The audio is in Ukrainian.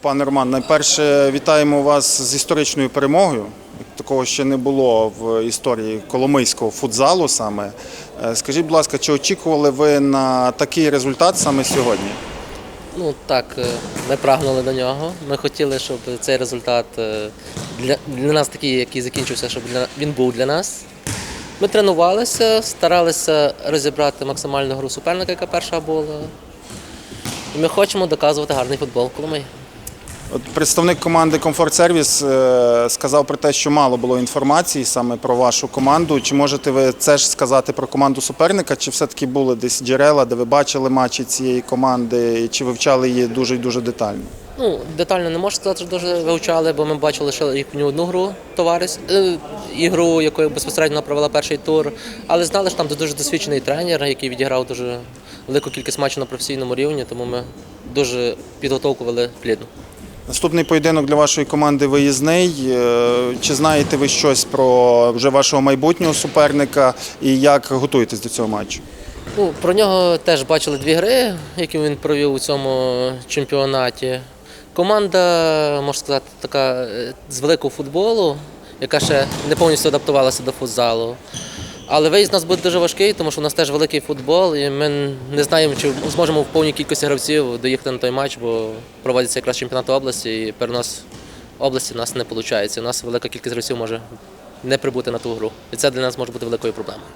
Пане Роман, найперше вітаємо вас з історичною перемогою. Такого ще не було в історії коломийського футзалу саме. Е, Скажіть, будь ласка, чи очікували ви на такий результат саме сьогодні? Ну так, е, ми прагнули до нього. Ми хотіли, щоб цей результат е, для, для нас такий, який закінчився, щоб для, він був для нас. Ми тренувалися, старалися розібрати максимальну гру суперника, яка перша була. І ми хочемо доказувати гарний футбол в Коломиї. От представник команди Комфорт Сервіс сказав про те, що мало було інформації саме про вашу команду. Чи можете ви це ж сказати про команду суперника? Чи все-таки були десь джерела, де ви бачили матчі цієї команди, і чи вивчали її дуже і дуже детально? Ну, детально не можу сказати, що дуже вивчали, бо ми бачили лише їхню одну гру товариш, е, ігру, якою безпосередньо провела перший тур. Але знали, що там дуже досвідчений тренер, який відіграв дуже велику кількість матчів на професійному рівні, тому ми дуже підготовку вели плідно. Наступний поєдинок для вашої команди виїзний. Е, Чи знаєте ви щось про вже вашого майбутнього суперника і як готуєтесь до цього матчу? Ну, про нього теж бачили дві гри, які він провів у цьому чемпіонаті. Команда, можна сказати, така е, з великого футболу, яка ще не повністю адаптувалася до футзалу. Але виїзд у нас буде дуже важкий, тому що у нас теж великий футбол, і ми не знаємо, чи зможемо в повній кількості гравців доїхати на той матч, бо проводиться якраз чемпіонат області, і перенос області у нас не виходить. У нас велика кількість гравців може не прибути на ту гру. І це для нас може бути великою проблемою.